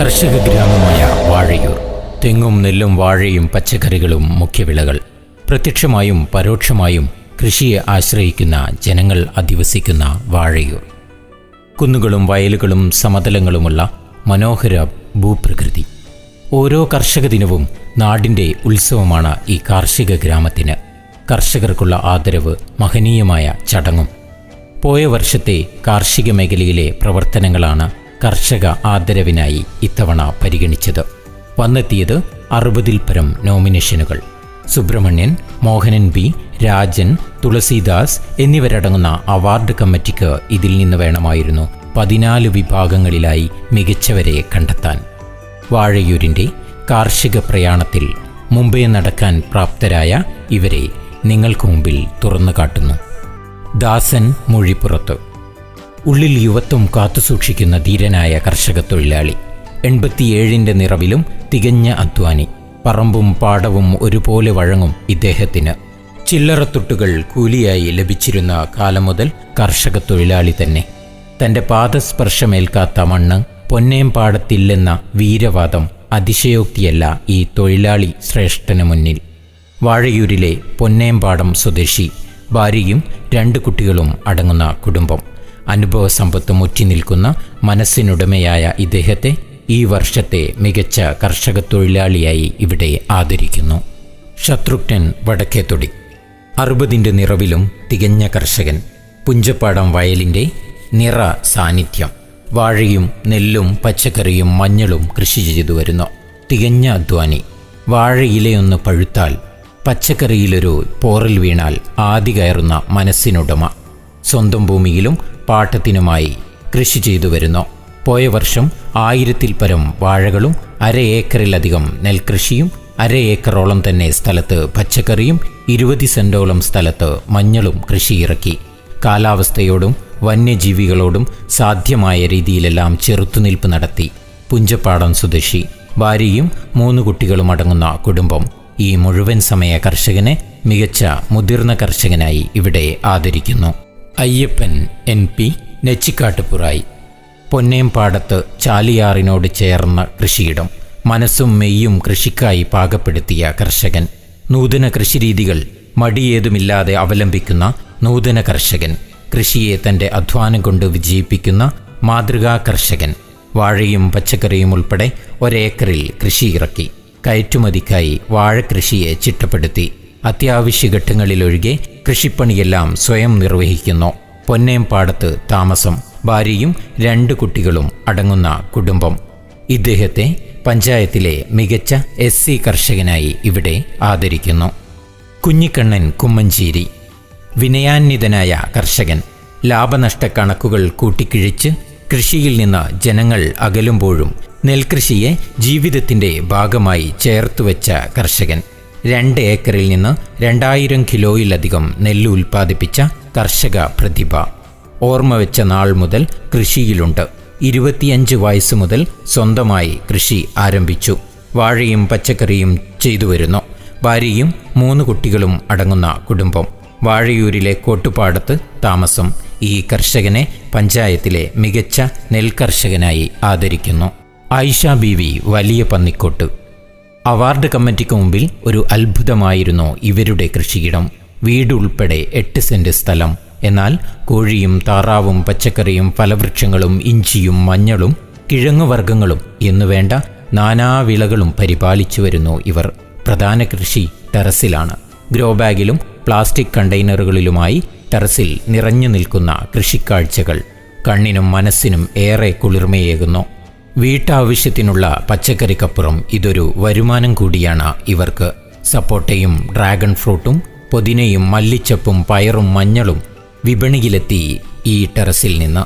കർഷക ഗ്രാമമായ വാഴയൂർ. തെങ്ങും നെല്ലും വാഴയും പച്ചക്കറികളും മുഖ്യവിളകൾ പ്രത്യക്ഷമായും പരോക്ഷമായും കൃഷിയെ ആശ്രയിക്കുന്ന ജനങ്ങൾ അധിവസിക്കുന്ന വാഴയൂർ. കുന്നുകളും വയലുകളും സമതലങ്ങളുമുള്ള മനോഹര ഭൂപ്രകൃതി. ഓരോ കർഷക ദിനവും നാടിന്റെ ഉത്സവമാണ് ഈ കാർഷിക ഗ്രാമത്തിന്. കർഷകർക്കുള്ള ആദരവ് മഹനീയമായ ചടങ്ങും. പോയ വർഷത്തെ കാർഷിക മേഖലയിലെ പ്രവർത്തനങ്ങളാണ് കർഷക ആദരവിനായി ഇത്തവണ പരിഗണിച്ചത്. വന്നെത്തിയത് അറുപതിൽ പരം നോമിനേഷനുകൾ. സുബ്രഹ്മണ്യൻ മോഹനൻ ബി രാജൻ തുളസീദാസ് എന്നിവരടങ്ങുന്ന അവാർഡ് കമ്മിറ്റിക്ക് ഇതിൽ നിന്ന് വേണമായിരുന്നു പതിനാല് വിഭാഗങ്ങളിലായി മികച്ചവരെ കണ്ടെത്താൻ. വാഴയൂരിന്റെ കാർഷിക പ്രയാണത്തിൽ മുംബൈ നടക്കാൻ പ്രാപ്തരായ ഇവരെ നിങ്ങൾക്ക് മുമ്പിൽ തുറന്നു കാട്ടുന്നു. ദാസൻ മൊഴിപ്പുറത്ത് ഉള്ളിൽ യുവത്വം കാത്തുസൂക്ഷിക്കുന്ന ധീരനായ കർഷക തൊഴിലാളി എൺപത്തിയേഴിന്റെ നിറവിലും തികഞ്ഞ അധ്വാനി. പറമ്പും പാടവും ഒരുപോലെ വഴങ്ങും ഇദ്ദേഹത്തിന്. ചില്ലറത്തുട്ടുകൾ കൂലിയായി ലഭിച്ചിരുന്ന കാലം മുതൽ കർഷക തൊഴിലാളി തന്നെ. തന്റെ പാദസ്പർശമേൽക്കാത്ത മണ്ണ് പൊന്നേം പാടത്തില്ലെന്ന വീരവാദം അതിശയോക്തിയല്ല ഈ തൊഴിലാളി ശ്രേഷ്ഠന് മുന്നിൽ. വാഴയൂരിലെ പൊന്നേമ്പാടം സ്വദേശി ഭാര്യയും രണ്ട് കുട്ടികളും അടങ്ങുന്ന കുടുംബം. അനുഭവ സമ്പത്ത് മുറ്റി നിൽക്കുന്ന മനസ്സിനുടമയായ ഇദ്ദേഹത്തെ ഈ വർഷത്തെ മികച്ച കർഷക തൊഴിലാളിയായി ഇവിടെ ആദരിക്കുന്നു. ശത്രുഘ്നൻ വടക്കേ തൊടി അറുപതിന്റെ നിറവിലും തികഞ്ഞ കർഷകൻ. പുഞ്ചപ്പാടം വയലിന്റെ നിറ സാന്നിധ്യം. വാഴയും നെല്ലും പച്ചക്കറിയും മഞ്ഞളും കൃഷി ചെയ്തു വരുന്നു. തികഞ്ഞ അധ്വാനി. വാഴയിലയൊന്ന് പഴുത്താൽ പച്ചക്കറിയിലൊരു പോറൽ വീണാൽ ആദി കയറുന്ന മനസ്സിനുടമ. സ്വന്തം ഭൂമിയിലും പാട്ടത്തിനുമായി കൃഷി ചെയ്തു വരുന്നു. പോയ വർഷം ആയിരത്തിൽ പരം വാഴകളും അര ഏക്കറിലധികം നെൽകൃഷിയും അര ഏക്കറോളം തന്നെ സ്ഥലത്ത് പച്ചക്കറിയും ഇരുപത് സെന്റോളം സ്ഥലത്ത് മഞ്ഞളും കൃഷിയിറക്കി. കാലാവസ്ഥയോടും വന്യജീവികളോടും സാധ്യമായ രീതിയിലെല്ലാം ചെറുത്തുനിൽപ്പ് നടത്തി. പുഞ്ചപ്പാടം സ്വദേശി ഭാര്യയും മൂന്ന് കുട്ടികളും അടങ്ങുന്ന കുടുംബം ഈ മുഴുവൻ സമയ കർഷകനെ മികച്ച മുതിർന്ന കർഷകനായി ഇവിടെ ആദരിക്കുന്നു. അയ്യപ്പൻ എൻ പി നെച്ചിക്കാട്ടുപുറായി പൊന്നേംപാടത്ത് ചാലിയാറിനോട് ചേർന്ന കൃഷിയിടം. മനസ്സും മെയ്യും കൃഷിക്കായി പാകപ്പെടുത്തിയ കർഷകൻ. നൂതന കൃഷിരീതികൾ മടിയേതുമില്ലാതെ അവലംബിക്കുന്ന നൂതന കർഷകൻ. കൃഷിയെ തന്റെ അധ്വാനം കൊണ്ട് വിജയിപ്പിക്കുന്ന മാതൃകാ കർഷകൻ. വാഴയും പച്ചക്കറിയും ഉൾപ്പെടെ ഒരേക്കറിൽ കൃഷി ഇറക്കി. കയറ്റുമതിക്കായി വാഴക്കൃഷിയെ ചിട്ടപ്പെടുത്തി. അത്യാവശ്യ ഘട്ടങ്ങളിലൊഴികെ കൃഷിപ്പണിയെല്ലാം സ്വയം നിർവഹിക്കുന്നു. പൊന്നേംപാടത്ത് താമസം. ഭാര്യയും രണ്ട് കുട്ടികളും അടങ്ങുന്ന കുടുംബം. ഇദ്ദേഹത്തെ പഞ്ചായത്തിലെ മികച്ച എസ് സി കർഷകനായി ഇവിടെ ആദരിക്കുന്നു. കുഞ്ഞിക്കണ്ണൻ കുമ്മഞ്ചേരി വിനയാന്വിതനായ കർഷകൻ. ലാഭനഷ്ട കണക്കുകൾ കൂട്ടിക്കിഴിച്ച് കൃഷിയിൽ നിന്ന് ജനങ്ങൾ അകലുമ്പോഴും നെൽകൃഷിയെ ജീവിതത്തിന്റെ ഭാഗമായി ചേർത്തുവെച്ച കർഷകൻ. രണ്ട് ഏക്കറിൽ നിന്ന് രണ്ടായിരം കിലോയിലധികം നെല്ല് ഉൽപ്പാദിപ്പിച്ച കർഷക പ്രതിഭ. ഓർമ്മ വെച്ച നാൾ മുതൽ കൃഷിയിലുണ്ട്. ഇരുപത്തിയഞ്ച് വയസ്സ് മുതൽ സ്വന്തമായി കൃഷി ആരംഭിച്ചു. വാഴയും പച്ചക്കറിയും ചെയ്തു വരുന്നു. ഭാര്യയും മൂന്ന് കുട്ടികളും അടങ്ങുന്ന കുടുംബം. വാഴയൂരിലെ കോട്ടുപാടത്ത് താമസം. ഈ കർഷകനെ പഞ്ചായത്തിലെ മികച്ച നെൽകർഷകനായി ആദരിക്കുന്നു. ആയിഷ ബീവി വലിയ പന്നിക്കോട്ട്. അവാർഡ് കമ്മിറ്റിക്ക് മുമ്പിൽ ഒരു അത്ഭുതമായിരുന്നു ഇവരുടെ കൃഷിയിടം. വീടുൾപ്പെടെ എട്ട് സെന്റ് സ്ഥലം. എന്നാൽ കോഴിയും താറാവും പച്ചക്കറിയും ഫലവൃക്ഷങ്ങളും ഇഞ്ചിയും മഞ്ഞളും കിഴങ്ങുവർഗങ്ങളും എന്നുവേണ്ട നാനാവിളകളും പരിപാലിച്ചു വരുന്നു ഇവർ. പ്രധാന കൃഷി ടെറസിലാണ്. ഗ്രോ ബാഗിലും പ്ലാസ്റ്റിക് കണ്ടെയ്നറുകളിലുമായി ടെറസിൽ നിറഞ്ഞു നിൽക്കുന്ന കൃഷിക്കാഴ്ചകൾ. കണ്ണിനും മനസ്സിനും ഏറെ കുളിർമയേകുന്നു. വീട്ടാവശ്യത്തിനുള്ള പച്ചക്കറിക്കപ്പുറം ഇതൊരു വരുമാനം കൂടിയാണ് ഇവർക്ക്. സപ്പോട്ടയും ഡ്രാഗൺ ഫ്രൂട്ടും പൊതിനയും മല്ലിച്ചപ്പും പയറും മഞ്ഞളും വിപണിയിലെത്തി ഈ ടെറസിൽ നിന്ന്.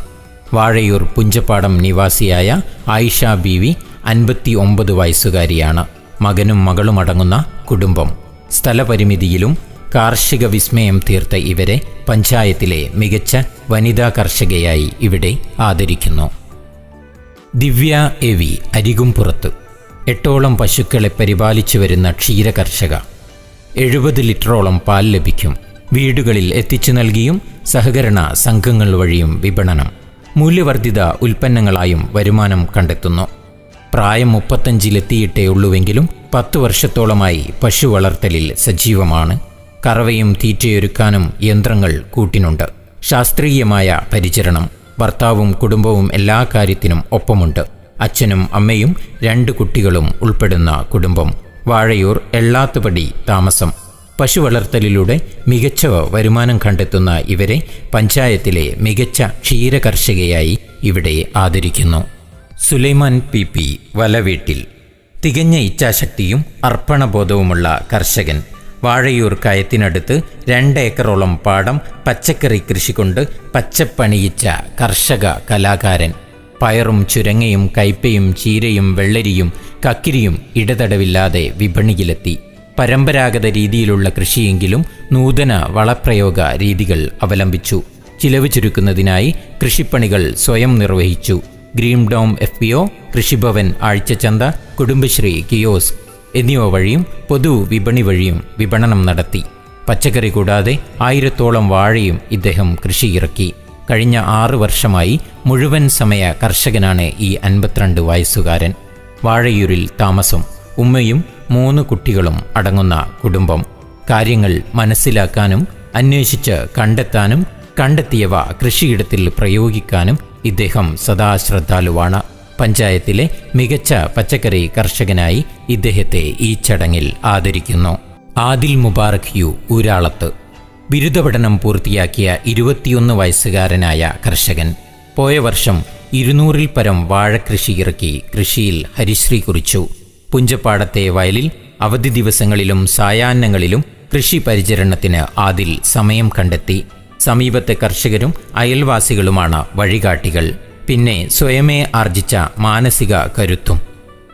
വാഴയൂർ പുഞ്ചപ്പാടം നിവാസിയായ ആയിഷ ബീവി അൻപത്തി ഒമ്പത് വയസ്സുകാരിയാണ്. മകനും മകളും അടങ്ങുന്ന കുടുംബം. സ്ഥലപരിമിതിയിലും കാർഷിക വിസ്മയം തീർത്ത ഇവരെ പഞ്ചായത്തിലെ മികച്ച വനിതാ കർഷകയായി ഇവിടെ ആദരിക്കുന്നു. ദിവ്യ എവി അരികുംപുറത്ത് എട്ടോളം പശുക്കളെ പരിപാലിച്ചു വരുന്ന ക്ഷീരകർഷക എഴുപത് ലിറ്ററോളം പാൽ ലഭിക്കും. വീടുകളിൽ എത്തിച്ചു നൽകിയും സഹകരണ സംഘങ്ങൾ വഴിയും വിപണനം. മൂല്യവർദ്ധിത ഉൽപ്പന്നങ്ങളായും വരുമാനം കണ്ടെത്തുന്നു. പ്രായം മുപ്പത്തഞ്ചിലെത്തിയിട്ടേ ഉള്ളുവെങ്കിലും പത്തു വർഷത്തോളമായി പശു വളർത്തലിൽ സജീവമാണ്. കറവയും തീറ്റയൊരുക്കാനും യന്ത്രങ്ങൾ കൂട്ടിനുണ്ട്. ശാസ്ത്രീയമായ പരിചരണം. ഭർത്താവും കുടുംബവും എല്ലാ കാര്യത്തിനും ഒപ്പമുണ്ട്. അച്ഛനും അമ്മയും രണ്ട് കുട്ടികളും ഉൾപ്പെടുന്ന കുടുംബം. വാഴയൂർ എള്ളാത്തുപടി താമസം. പശു വളർത്തലിലൂടെ മികച്ച വരുമാനം കണ്ടെത്തുന്ന ഇവരെ പഞ്ചായത്തിലെ മികച്ച ക്ഷീരകർഷകയായി ഇവിടെ ആദരിക്കുന്നു. സുലൈമാൻ പി പി വലവീട്ടിൽ തികഞ്ഞ ഇച്ഛാശക്തിയും അർപ്പണബോധവുമുള്ള കർഷകൻ വാഴയൂർ കയത്തിനടുത്ത് രണ്ടേക്കറോളം പാടം പച്ചക്കറി കൃഷി കൊണ്ട് പച്ചപ്പണിയിച്ച കർഷക കലാകാരൻ. പയറും ചുരങ്ങയും കയ്പയും ചീരയും വെള്ളരിയും കക്കിരിയും ഇടതടവില്ലാതെ വിപണിയിലെത്തി. പരമ്പരാഗത രീതിയിലുള്ള കൃഷിയെങ്കിലും നൂതന വളപ്രയോഗ രീതികൾ അവലംബിച്ചു. ചിലവ് ചുരുക്കുന്നതിനായി കൃഷിപ്പണികൾ സ്വയം നിർവഹിച്ചു. Green dome F P O Krishibhavan ആഴ്ചചന്ത Kudumbashree kiosk എന്നിവ വഴിയും പൊതു വിപണി വഴിയും വിപണനം നടത്തി. പച്ചക്കറി കൂടാതെ ആയിരത്തോളം വാഴയും ഇദ്ദേഹം കൃഷി ഇറക്കി കഴിഞ്ഞ ആറു വർഷമായി മുഴുവൻ സമയ കർഷകനാണ് ഈ അൻപത്തിരണ്ട് വയസ്സുകാരൻ. വാഴയൂരിൽ താമസം. ഉമ്മയും മൂന്ന് കുട്ടികളും അടങ്ങുന്ന കുടുംബം. കാര്യങ്ങൾ മനസ്സിലാക്കാനും അന്വേഷിച്ച് കണ്ടെത്താനും കണ്ടെത്തിയവ കൃഷിയിടത്തിൽ പ്രയോഗിക്കാനും ഇദ്ദേഹം സദാ ശ്രദ്ധാലുവാണ് പഞ്ചായത്തിലെ മികച്ച പച്ചക്കറി കർഷകനായി ഇദ്ദേഹത്തെ ഈ ചടങ്ങിൽ ആദരിക്കുന്നു. ആദിൽ മുബാറക് യു ഊരാളത്ത്. ബിരുദ പഠനം പൂർത്തിയാക്കിയ ഇരുപത്തിയൊന്ന് വയസ്സുകാരനായ കർഷകൻ. പോയ വർഷം ഇരുന്നൂറിൽ പരം വാഴക്കൃഷി ഇറക്കി കൃഷിയിൽ ഹരിശ്രീ കുറിച്ചു. പുഞ്ചപ്പാടത്തെ വയലിൽ അവധി ദിവസങ്ങളിലും സായാഹ്നങ്ങളിലും കൃഷി പരിചരണത്തിന് ആദിൽ സമയം കണ്ടെത്തി. സമീപത്തെ കർഷകരും അയൽവാസികളുമാണ് വഴികാട്ടികൾ. പിന്നെ സ്വയമേ ആർജിച്ച മാനസിക കരുത്തും.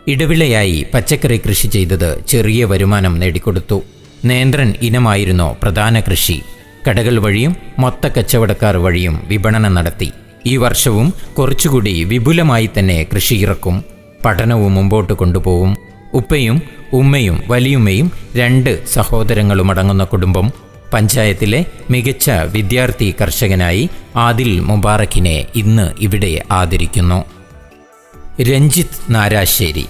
ഇടവിളയായി പച്ചക്കറി കൃഷി ചെയ്തത് ചെറിയ വരുമാനം നേടിക്കൊടുത്തു. നേന്ത്രൻ ഇനമായിരുന്നു പ്രധാന കൃഷി. കടകൾ വഴിയും മൊത്ത കച്ചവടക്കാർ വഴിയും വിപണനം നടത്തി. ഈ വർഷവും കുറച്ചുകൂടി വിപുലമായി തന്നെ കൃഷി ഇറക്കും. പഠനവും മുമ്പോട്ട് കൊണ്ടുപോകും ഉപ്പയും ഉമ്മയും വലിയുമ്മയും രണ്ട് സഹോദരങ്ങളുമടങ്ങുന്ന കുടുംബം പഞ്ചായത്തിലെ മികച്ച വിദ്യാർത്ഥി കർഷകനായി ആദിൽ മുബാറക്കിനെ ഇന്ന് ഇവിടെ ആദരിക്കുന്നു. രഞ്ജിത്ത് നാരാശ്ശേരി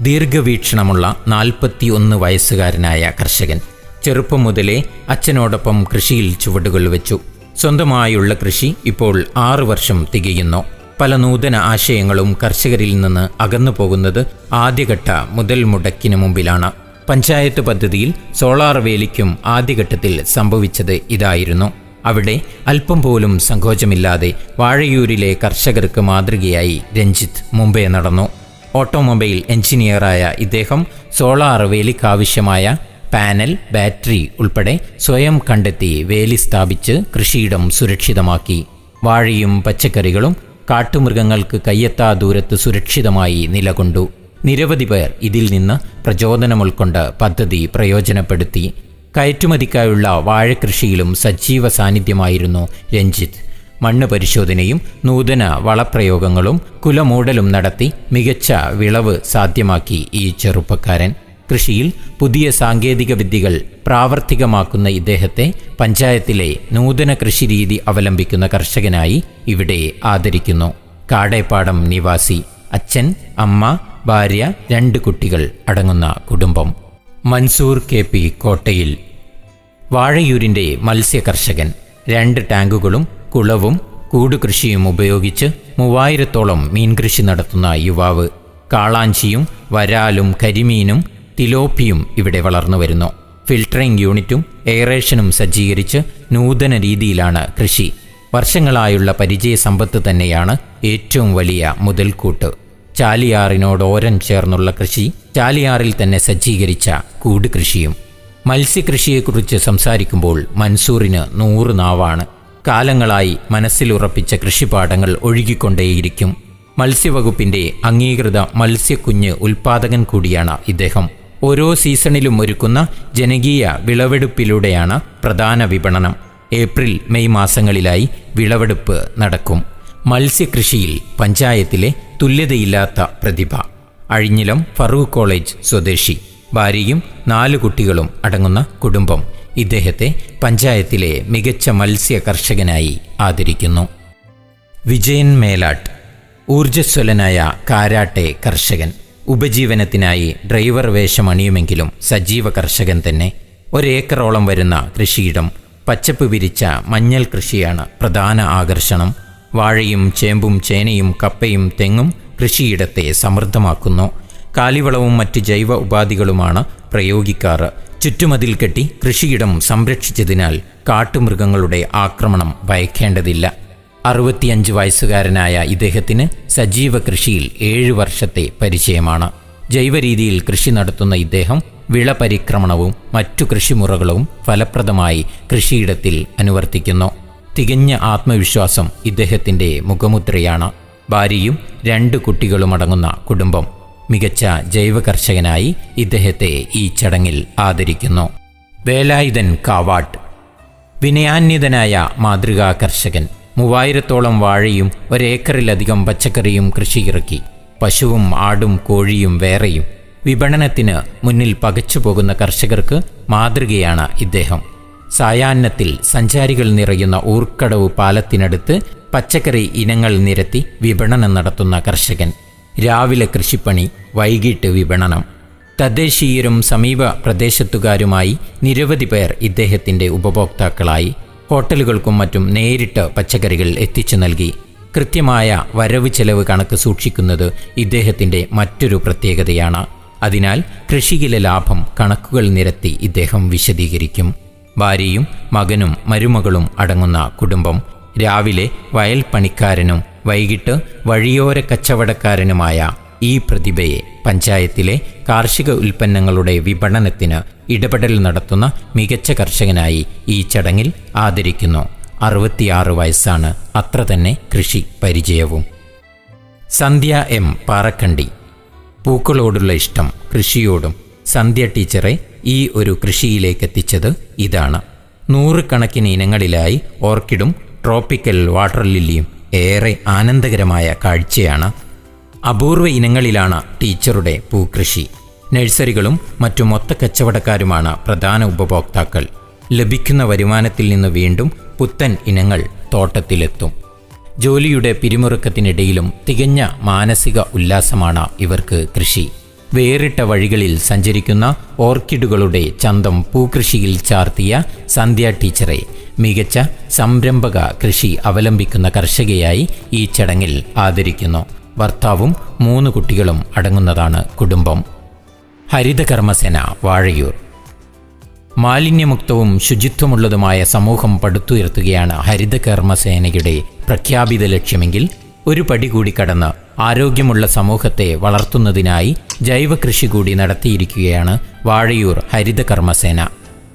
ദീർഘവീക്ഷണമുള്ള നാൽപ്പത്തിയൊന്ന് വയസ്സുകാരനായ കർഷകൻ. ചെറുപ്പം മുതലേ അച്ഛനോടൊപ്പം കൃഷിയിൽ ചുവടുകൾ വെച്ചു. സ്വന്തമായുള്ള കൃഷി ഇപ്പോൾ ആറു വർഷം തികയുന്നു. പല നൂതന ആശയങ്ങളും കർഷകരിൽ നിന്ന് അകന്നു പോകുന്നത് ആദ്യഘട്ട മുതൽ മുടക്കിനു മുമ്പിലാണ്. പഞ്ചായത്ത് പദ്ധതിയിൽ സോളാർ വേലിക്കും ആദ്യഘട്ടത്തിൽ സംഭവിച്ചത് ഇതായിരുന്നു. അവിടെ അല്പം പോലും സങ്കോചമില്ലാതെ വാഴയൂരിലെ കർഷകർക്ക് മാതൃകയായി രഞ്ജിത്ത് മുംബൈ നടന്നു. ഓട്ടോമൊബൈൽ എഞ്ചിനീയറായ ഇദ്ദേഹം സോളാർ വേലിക്കാവശ്യമായ പാനൽ ബാറ്ററി ഉൾപ്പെടെ സ്വയം കണ്ടെത്തി വേലി സ്ഥാപിച്ച് കൃഷിയിടം സുരക്ഷിതമാക്കി. വാഴയും പച്ചക്കറികളും കാട്ടുമൃഗങ്ങൾക്ക് കയ്യെത്താ ദൂരത്ത് സുരക്ഷിതമായി നിലകൊണ്ടു. നിരവധി പേർ ഇതിൽ നിന്ന് പ്രചോദനം ഉൾക്കൊണ്ട് പദ്ധതി പ്രയോജനപ്പെടുത്തി. കയറ്റുമതിക്കായുള്ള വാഴക്കൃഷിയിലും സജീവ സാന്നിധ്യമായിരുന്നു രഞ്ജിത്ത്. മണ്ണ് പരിശോധനയും നൂതന വളപ്രയോഗങ്ങളും കുലമൂടലും നടത്തി മികച്ച വിളവ് സാധ്യമാക്കി ഈ ചെറുപ്പക്കാരൻ. കൃഷിയിൽ പുതിയ സാങ്കേതിക വിദ്യകൾ പ്രാവർത്തികമാക്കുന്ന ഇദ്ദേഹത്തെ പഞ്ചായത്തിലെ നൂതന കൃഷിരീതി അവലംബിക്കുന്ന കർഷകനായി ഇവിടെ ആദരിക്കുന്നു. കാടേപ്പാടം നിവാസി അച്ഛൻ അമ്മ ഭാര്യ രണ്ട് കുട്ടികൾ അടങ്ങുന്ന കുടുംബം. മൻസൂർ കെ പി കോട്ടയിൽ. വാഴയൂരിന്റെ മത്സ്യകർഷകൻ രണ്ട് ടാങ്കുകളും കുളവും കൂടുകൃഷിയും ഉപയോഗിച്ച് മൂവായിരത്തോളം മീൻകൃഷി നടത്തുന്ന യുവാവ് കാളാഞ്ചിയും വരാലും കരിമീനും തിലോപ്പിയും ഇവിടെ വളർന്നു വരുന്നു. ഫിൽട്ടറിംഗ് യൂണിറ്റും എയറേഷനും സജ്ജീകരിച്ച് നൂതന രീതിയിലാണ് കൃഷി. വർഷങ്ങളായുള്ള പരിചയ സമ്പത്ത് തന്നെയാണ് ഏറ്റവും വലിയ മുതൽക്കൂട്ട്. ചാലിയാറിനോടോരം ചേർന്നുള്ള കൃഷി ചാലിയാറിൽ തന്നെ സജ്ജീകരിച്ച കൂട് കൃഷിയും. മത്സ്യകൃഷിയെക്കുറിച്ച് സംസാരിക്കുമ്പോൾ മൻസൂറിന് നൂറ് നാവാണ്. കാലങ്ങളായി മനസ്സിലുറപ്പിച്ച കൃഷിപാഠങ്ങൾ ഒഴുകിക്കൊണ്ടേയിരിക്കും. മത്സ്യവകുപ്പിന്റെ അംഗീകൃത മത്സ്യക്കുഞ്ഞ് ഉൽപാദകൻ കൂടിയാണ് ഇദ്ദേഹം. ഓരോ സീസണിലും ഒരുക്കുന്ന ജനകീയ വിളവെടുപ്പിലൂടെയാണ് പ്രധാന വിപണനം. ഏപ്രിൽ മെയ് മാസങ്ങളിലായി വിളവെടുപ്പ് നടക്കും. മത്സ്യകൃഷിയിൽ പഞ്ചായത്തിലെ തുല്യതയില്ലാത്ത പ്രതിഭ. അഴിഞ്ഞിലം ഫറൂഖ് കോളേജ് സ്വദേശി. ഭാര്യയും നാല് കുട്ടികളും അടങ്ങുന്ന കുടുംബം ഇദ്ദേഹത്തെ പഞ്ചായത്തിലെ മികച്ച മത്സ്യ കർഷകനായി ആദരിക്കുന്നു. വിജയൻ മേലാട്ട് ഊർജസ്വലനായ കാരാട്ടെ കർഷകൻ. ഉപജീവനത്തിനായി ഡ്രൈവർ വേഷം അണിയുമെങ്കിലും സജീവ കർഷകൻ തന്നെ. ഒരേക്കറോളം വരുന്ന കൃഷിയിടം പച്ചപ്പ് വിരിച്ച മഞ്ഞൾ കൃഷിയാണ് പ്രധാന ആകർഷണം. വാഴയും ചേമ്പും ചേനയും കപ്പയും തെങ്ങും കൃഷിയിടത്തെ സമൃദ്ധമാക്കുന്നു. കാലിവളവും മറ്റ് ജൈവ ഉപാധികളുമാണ് പ്രയോഗിക്കാറ്. ചുറ്റുമതിൽ കെട്ടി കൃഷിയിടം സംരക്ഷിച്ചതിനാൽ കാട്ടുമൃഗങ്ങളുടെ ആക്രമണം ഭയക്കേണ്ടതില്ല. അറുപത്തിയഞ്ച് വയസ്സുകാരനായ ഇദ്ദേഹത്തിന് സജീവ കൃഷിയിൽ ഏഴ് വർഷത്തെ പരിചയമാണ്. ജൈവരീതിയിൽ കൃഷി നടത്തുന്ന ഇദ്ദേഹം വിളപരിക്രമണവും മറ്റു കൃഷിമുറകളും ഫലപ്രദമായി കൃഷിയിടത്തിൽ അനുവർത്തിക്കുന്നു. തികഞ്ഞ ആത്മവിശ്വാസം ഇദ്ദേഹത്തിന്റെ മുഖമുദ്രയാണ്. ഭാര്യയും രണ്ട് കുട്ടികളുമടങ്ങുന്ന കുടുംബം മികച്ച ജൈവ കർഷകനായി ഇദ്ദേഹത്തെ ഈ ചടങ്ങിൽ ആദരിക്കുന്നു. വേലായുധൻ കാവാട്ട് വിനയാന്യതനായ മാതൃകാ കർഷകൻ മൂവായിരത്തോളം വാഴയും ഒരേക്കറിലധികം പച്ചക്കറിയും കൃഷിയിറക്കി പശുവും ആടും കോഴിയും വേറെയും വിപണനത്തിന് മുന്നിൽ പകച്ചു പോകുന്ന കർഷകർക്ക് മാതൃകയാണ് ഇദ്ദേഹം. സായാഹ്നത്തിൽ സഞ്ചാരികൾ നിറയുന്ന ഊർക്കടവ് പാലത്തിനടുത്ത് പച്ചക്കറി ഇനങ്ങൾ നിരത്തി വിപണനം നടത്തുന്ന കർഷകൻ. രാവിലെ കൃഷിപ്പണി വൈകിട്ട് വിപണനം. തദ്ദേശീയരും സമീപ പ്രദേശത്തുകാരുമായി നിരവധി പേർ ഇദ്ദേഹത്തിന്റെ ഉപഭോക്താക്കളായി ഹോട്ടലുകൾക്കും മറ്റും നേരിട്ട് പച്ചക്കറികൾ എത്തിച്ചു നൽകി. കൃത്യമായ വരവ് ചെലവ് കണക്ക് സൂക്ഷിക്കുന്നത് ഇദ്ദേഹത്തിന്റെ മറ്റൊരു പ്രത്യേകതയാണ്. അതിനാൽ കൃഷിയിലെ ലാഭം കണക്കുകൾ നിരത്തി ഇദ്ദേഹം വിശദീകരിക്കും. ഭാര്യയും മകനും മരുമകളും അടങ്ങുന്ന കുടുംബം രാവിലെ വയൽ പണിക്കാരനും വൈകിട്ട് വഴിയോര കച്ചവടക്കാരനുമായ ഈ പ്രതിഭയെ പഞ്ചായത്തിലെ കാർഷിക ഉൽപ്പന്നങ്ങളുടെ വിപണനത്തിന് ഇടപെടൽ നടത്തുന്ന മികച്ച കർഷകനായി ഈ ചടങ്ങിൽ ആദരിക്കുന്നു. അറുപത്തിയാറ് വയസ്സാണ് അത്ര തന്നെ കൃഷി പരിചയവും. സന്ധ്യ എം പാറക്കണ്ടി. പൂക്കളോടുള്ള ഇഷ്ടം കൃഷിയോടും. സന്ധ്യ ടീച്ചറെ ഈ ഒരു കൃഷിയിലേക്ക് എത്തിച്ചത് ഇതാണ്. നൂറുകണക്കിന് ഇനങ്ങളിലായി ഓർക്കിഡും ട്രോപ്പിക്കൽ വാട്ടർ ലില്ലിയും ഏറെ ആനന്ദകരമായ കാഴ്ചയാണ്. അപൂർവ ഇനങ്ങളിലാണ് ടീച്ചറുടെ പൂക്കൃഷി. നഴ്സറികളും മറ്റു മൊത്ത കച്ചവടക്കാരുമാണ് പ്രധാന ഉപഭോക്താക്കൾ. ലഭിക്കുന്ന വരുമാനത്തിൽ നിന്ന് വീണ്ടും പുത്തൻ ഇനങ്ങൾ തോട്ടത്തിലെത്തും. ജോലിയുടെ പിരിമുറുക്കത്തിനിടയിലും തികഞ്ഞ മാനസിക ഉല്ലാസമാണ് ഇവർക്ക് കൃഷി. വേറിട്ട വഴികളിൽ സഞ്ചരിക്കുന്ന ഓർക്കിഡുകളുടെ ചന്തം പൂകൃഷിയിൽ ചാർത്തിയ സന്ധ്യ ടീച്ചറെ മികച്ച സംരംഭക കൃഷി അവലംബിക്കുന്ന കർഷകയായി ഈ ചടങ്ങിൽ ആദരിക്കുന്നു. ഭർത്താവും മൂന്ന് കുട്ടികളും അടങ്ങുന്നതാണ് കുടുംബം. ഹരിതകർമ്മസേന വാഴയൂർ. മാലിന്യമുക്തവും ശുചിത്വമുള്ളതുമായ സമൂഹം പടുത്തുയർത്തുകയാണ് ഹരിതകർമ്മസേനയുടെ പ്രഖ്യാപിത ലക്ഷ്യമെങ്കിൽ ഒരു പടി കൂടി കടന്ന് ആരോഗ്യമുള്ള സമൂഹത്തെ വളർത്തുന്നതിനായി ജൈവ കൃഷി കൂടി നടത്തിയിരിക്കുകയാണ് വാഴയൂർ ഹരിത കർമ്മസേന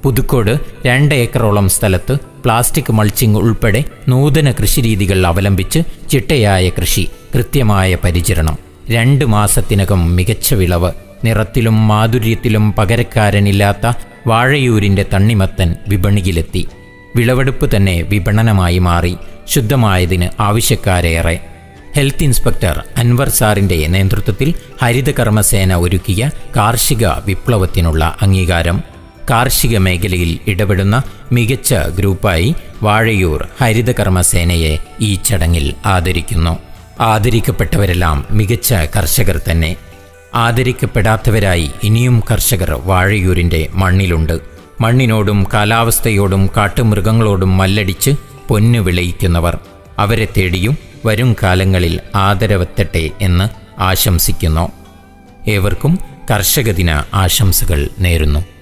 പുതുക്കോട് രണ്ട് ഏക്കറോളം സ്ഥലത്ത് പ്ലാസ്റ്റിക് മൾച്ചിങ് ഉൾപ്പെടെ നൂതന കൃഷിരീതികൾ അവലംബിച്ച് ചിട്ടയായ കൃഷി കൃത്യമായ പരിചരണം. രണ്ട് മാസത്തിനകം മികച്ച വിളവ്. നിറത്തിലും മാധുര്യത്തിലും പകരക്കാരനില്ലാത്ത വാഴയൂരിന്റെ തണ്ണിമത്തൻ വിപണിയിലെത്തി. വിളവെടുപ്പ് തന്നെ വിപണനമായി മാറി. ശുദ്ധമായതിന് ആവശ്യക്കാരേറെ. ഹെൽത്ത് ഇൻസ്പെക്ടർ അൻവർ സാറിന്റെ നേതൃത്വത്തിൽ ഹരിതകർമ്മസേന ഒരുക്കിയ കാർഷിക വിപ്ലവത്തിനുള്ള അംഗീകാരം. കാർഷിക മേഖലയിൽ ഇടപെടുന്ന മികച്ച ഗ്രൂപ്പായി വാഴയൂർ ഹരിതകർമ്മസേനയെ ഈ ചടങ്ങിൽ ആദരിക്കുന്നു. ആദരിക്കപ്പെട്ടവരെല്ലാം മികച്ച കർഷകർ തന്നെ. ആദരിക്കപ്പെടാത്തവരായി ഇനിയും കർഷകർ വാഴയൂരിന്റെ മണ്ണിലുണ്ട്. മണ്ണിനോടും കാലാവസ്ഥയോടും കാട്ടുമൃഗങ്ങളോടും മല്ലടിച്ച് പൊന്നു വിളയിക്കുന്നവർ. അവരെ തേടിയും വരും കാലങ്ങളിൽ ആദരവെത്തട്ടെ എന്ന് ആശംസിക്കുന്നു. ഏവർക്കും കർഷക ദിന ആശംസകൾ നേരുന്നു.